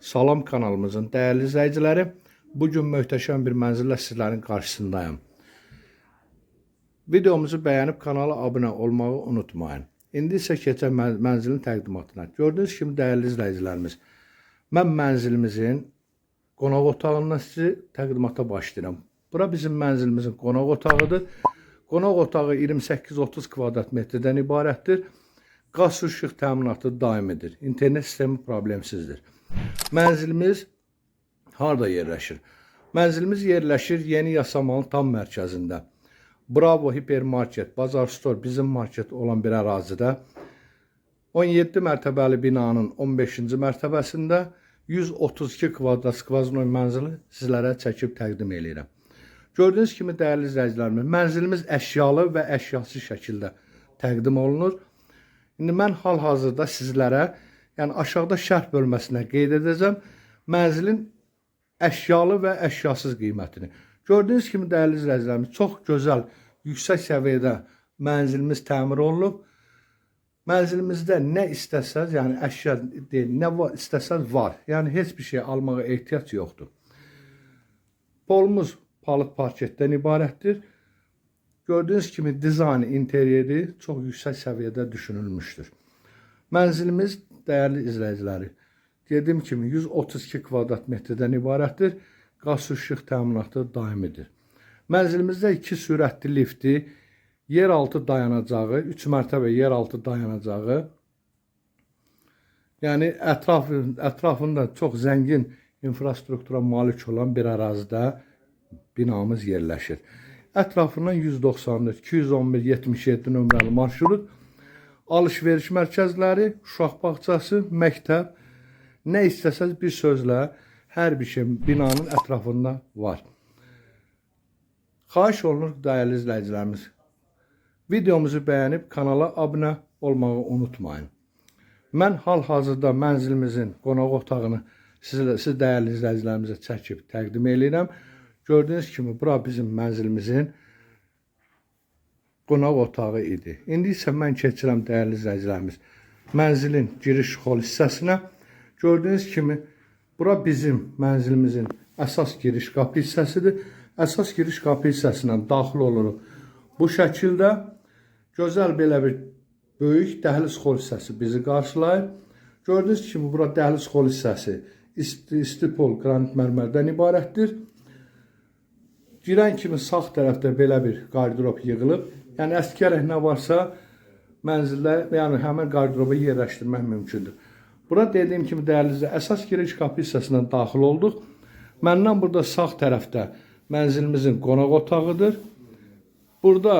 Salam kanalımızın değerli izləyiciləri. Bugün möhtəşəm bir mənzillə sizlərin qarşısındayım. Videomuzu bəyənib kanala abunə olmağı unutmayın. İndi isə keçək mən- mənzilin təqdimatına. Gördüyünüz kimi dəyərli izləyicilərimiz, mən mənzilimizin qonaq otağından sizi təqdimata başlayıram. Bura bizim mənzilimizin qonaq otağıdır. Qonaq otağı 28-30 kvadrat metrdən ibarətdir. Qaz su işıq təminatı daimidir. İnternet sistemi problemsizdir. Mənzilimiz harda yerləşir? Mənzilimiz yerləşir Yeni Yasamalın tam mərkəzində. Bravo hipermarket, Bazar Store bizim market olan bir ərazidə 17 mərtəbəli binanın 15-ci mərtəbəsində 132 kvadrat skvaznoy mənzili sizlərə çəkib təqdim edirəm. Gördüyünüz kimi dəyərli izləyicilərimiz, mənzilimiz əşyalı və əşyasız şəkildə təqdim olunur. İndi mən hal-hazırda sizlərə, yəni aşağıda şərh bölməsinə qeyd edəcəm mənzilin əşyalı və əşyasız qiymətini. Gördüyünüz kimi dəyərli izləyicilərimiz, çox gözəl, yüksək səviyyədə mənzilimiz təmir olunub. Mənzilimizdə nə istəsəz, yəni əşya deyil, nə var, istəsəz var. Yəni heç bir şey almağa ehtiyac yoxdur. Polumuz palık parketdən ibarətdir. Gördüyünüz kimi dizayn interyeri çox yüksək səviyyədə düşünülmüşdür. Mənzilimiz dəyərli izləyiciləri, dediyim kimi 132 kvadrat metrdən ibarətdir. Qaz işıq təminatı daimidir. Mənzilimizdə 2 sürətli lifti, yeraltı dayanacağı, 3 mərtəbə yeraltı dayanacağı, yəni ətraf ətrafında çox zəngin infrastruktura malik olan bir ərazidə binamız yerləşir. Ətrafından 194, 211, 77 nömrəli marşrut, alış-veriş mərkəzləri, uşaq bağçası, məktəb, nə istəsəz bir sözlə hər bir şey binanın ətrafında var. Xahiş olunur dəyərli izləyicilərimiz. Videomuzu bəyənib kanala abunə olmağı unutmayın. Mən hal-hazırda mənzilimizin qonaq otağını sizə, siz dəyərli izləyicilərimizə çəkib təqdim edirəm. Gördüyünüz kimi bura bizim mənzilimizin qonaq otağı idi. İndi isə mən keçirəm dəyərli izləyicilərimiz mənzilin giriş hol hissəsinə. Gördüyünüz kimi bura bizim mənzilimizin əsas giriş qapı hissəsidir. Əsas giriş qapı hissəsindən daxil oluruq. Bu şəkildə gözəl belə bir böyük dəhliz xol hissəsi bizi qarşılayır. Gördüyünüz kimi bura dəhliz xol hissəsi isti, istipol qranit mərmərdən ibarətdir. Girən kimi sağ tərəfdə belə bir qardırop yığılıb. Yəni əskərək nə varsa mənzildə, yəni həmin qardıroba yerləşdirmək mümkündür. Bura dediyim kimi dəyərli əsas giriş qapı hissəsindən daxil olduq. Məndən burada sağ tərəfdə mənzilimizin qonaq otağıdır. Burada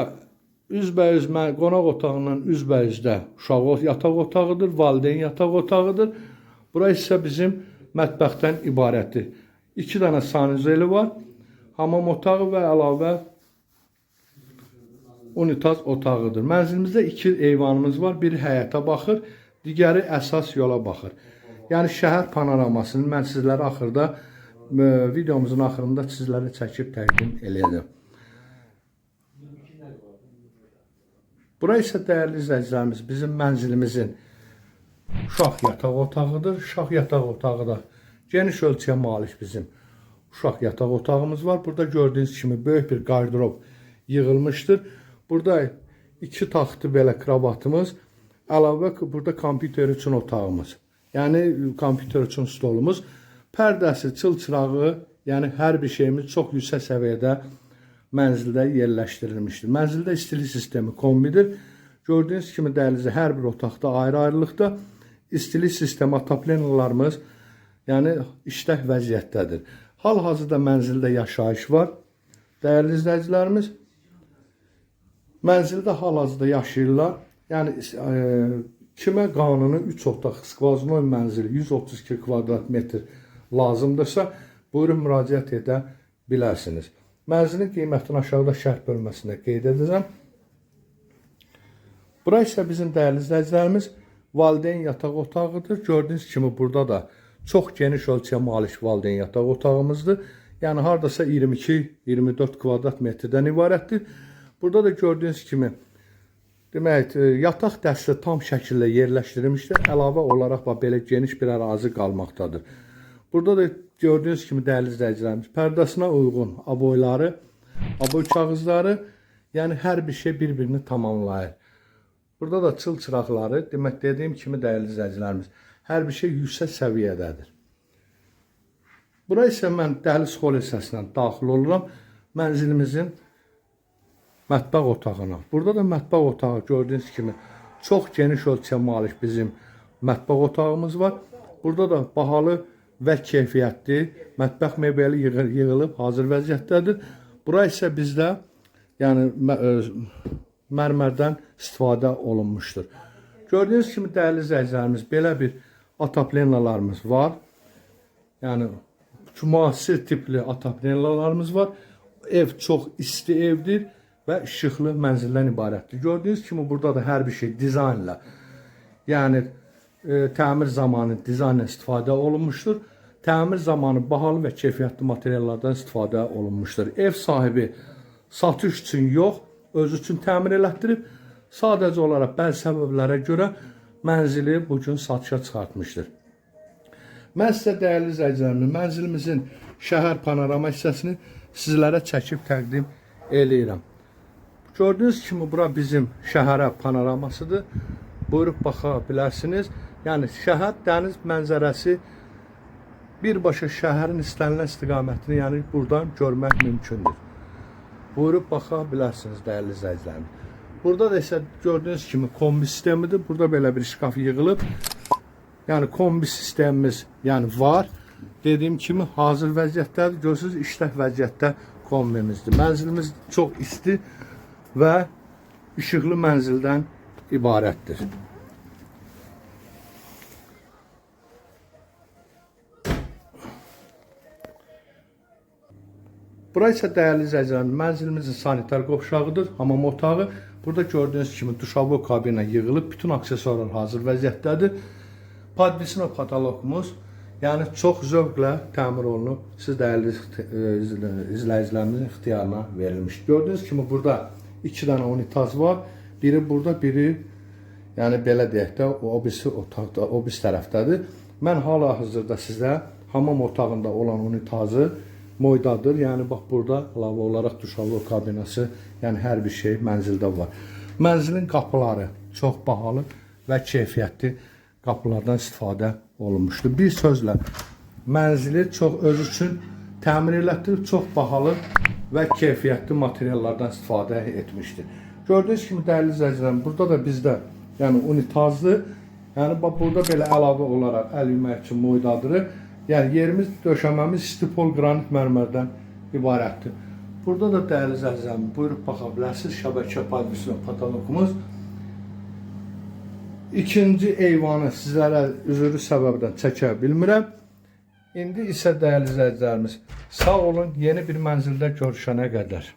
üzbəüz qonaq otağından üzbəyüzdə uşaq yataq otağıdır, valideyn yataq otağıdır. Bura isə bizim mətbəxdən ibarətdir. 2 dənə sanuzeli var. Hamam otağı və əlavə unitaz otağıdır. Mənzilimizdə iki eyvanımız var. Biri həyətə baxır, digəri əsas yola baxır. Yəni şəhər panoramasını mən sizlərə axırda e, videomuzun axırında sizlərə çəkib təqdim eləyəcəm. Bura isə dəyərli izləyicilərimiz bizim mənzilimizin uşaq yataq otağıdır. Uşaq yataq otağı da geniş ölçüyə malik bizim uşaq yataq otağımız var. Burada gördüyünüz kimi böyük bir qardırop yığılmışdır. Burada iki taxtı belə kravatımız, əlavə burada kompüter üçün otağımız. Yəni kompüter üçün stolumuz, pərdəsi, çılçırağı, yəni hər bir şeyimiz çox yüksək səviyyədə mənzildə yerləşdirilmişdir. Mənzildə istilik sistemi kombidir. Gördüyünüz kimi dəhlizə hər bir otaqda ayrı-ayrılıqda istilik sistemi ataplenalarımız yəni işlək vəziyyətdədir. Hal-hazırda mənzildə yaşayış var. Dəyərli izləyicilərimiz, Mənzildə hal-hazırda yaşayırlar. Yəni e, kimə qanuni 3 otaq skvaznoy mənzili 132 kvadrat metr lazımdırsa, buyurun müraciət edə bilərsiniz. Mənzilin qiymətini aşağıda şərh bölməsində qeyd edəcəm. Bura bizim dəyərli izləyicilərimiz valideyn yataq otağıdır. Gördüyünüz kimi burada da çox geniş ölçüyə malik valideyn yataq otağımızdır. Yəni hardasa 22-24 kvadrat metrdən ibarətdir. Burada da gördüyünüz kimi demək e, yataq dəsti tam şəkildə yerləşdirilmişdir. Əlavə olaraq bax belə geniş bir ərazi qalmaqdadır. Burada da gördüğünüz kimi dəyərli izləyicilərimiz, pərdəsinə uyğun aboyları, aboy kağızları, yəni hər bir şey bir-birini tamamlayır. Burada da çıl çıraqları, demək dediyim kimi dəyərli izləyicilərimiz, hər bir şey yüksək səviyyədədir. Bura isə mən dəhliz xol hissəsindən daxil oluram. Mənzilimizin mətbəx otağına. Burada da mətbəx otağı gördüyünüz kimi çox geniş ölçüyə malik bizim mətbəx otağımız var. Burada da bahalı və keyfiyyətli mətbəx mebeli yığıl- yığılıb hazır vəziyyətdədir. Bura isə bizdə yəni ə, mərmərdən istifadə olunmuşdur. Gördüyünüz kimi dəyərli izləyicilərimiz belə bir ataplenalarımız var. Yəni müasir tipli ataplenalarımız var. Ev çox isti evdir və işıqlı mənzildən ibarətdir. Gördüyünüz kimi burada da hər bir şey dizaynla, yəni e, təmir zamanı dizaynla istifadə olunmuşdur. Təmir zamanı bahalı və keyfiyyətli materiallardan istifadə olunmuşdur. Ev sahibi satış üçün yox, özü üçün təmir elətdirib. Sadəcə olaraq bəzi səbəblərə görə mənzili bu gün satışa çıxartmışdır. Mən sizə dəyərli izləyicilərim, mənzilimizin şəhər panorama hissəsini sizlərə çəkib təqdim eləyirəm. Gördüyünüz kimi bura bizim şəhərə panoramasıdır. Buyurub baxa bilərsiniz. Yəni şəhər dəniz mənzərəsi birbaşa şəhərin istənilən istiqamətini, yəni buradan görmək mümkündür. Buyurub baxa bilərsiniz dəyərli izləyicilərim. Burada da isə gördüyünüz kimi kombi sistemidir. Burada belə bir şkaf yığılıb. Yəni kombi sistemimiz yəni var. Dediyim kimi hazır vəziyyətdədir. Görürsüz işlək vəziyyətdə kombimizdir. Mənzilimiz çox isti və işıqlı mənzildən ibarətdir. Bura isə dəyərli izləyicilərim, mənzilimizin sanitar qovşağıdır, hamam otağı. Burada gördüyünüz kimi duşavı kabinə yığılıb, bütün aksesuarlar hazır vəziyyətdədir. Padvisino pataloqumuz, yəni çox zövqlə təmir olunub, siz dəyərli e, izləyicilərimizin ixtiyarına verilmiş. Gördüyünüz kimi burada iki dənə unitaz var. Biri burada, biri yəni belə deyək də, o birisi otaqda, o birisi tərəfdədir. Mən hal-hazırda sizə hamam otağında olan unitazı moydadır. Yəni bax burada əlavə olaraq duşavlo kabinası, yəni hər bir şey mənzildə var. Mənzilin qapıları çox bahalı və keyfiyyətli qapılardan istifadə olunmuşdur. Bir sözlə mənzili çox öz üçün təmir elətdirib çox bahalı və keyfiyyətli materiallardan istifadə etmişdir. Gördüyünüz kimi dəyərli izləyicilərim, burada da bizdə yəni unitazlı, yəni bax burada belə əlavə olaraq əl yumaq üçün moydadırı. Yəni yerimiz, döşəməmiz stipol qranit mərmərdən ibarətdir. Burada da dəyərli izləyicilərim, buyurub baxa bilərsiniz şəbəkə padvisyon patoloqumuz. İkinci eyvanı sizlərə üzürü səbəbdən çəkə bilmirəm. İndi isə dəyərli izləyicilərimiz, sağ olun, yeni bir mənzildə görüşənə qədər.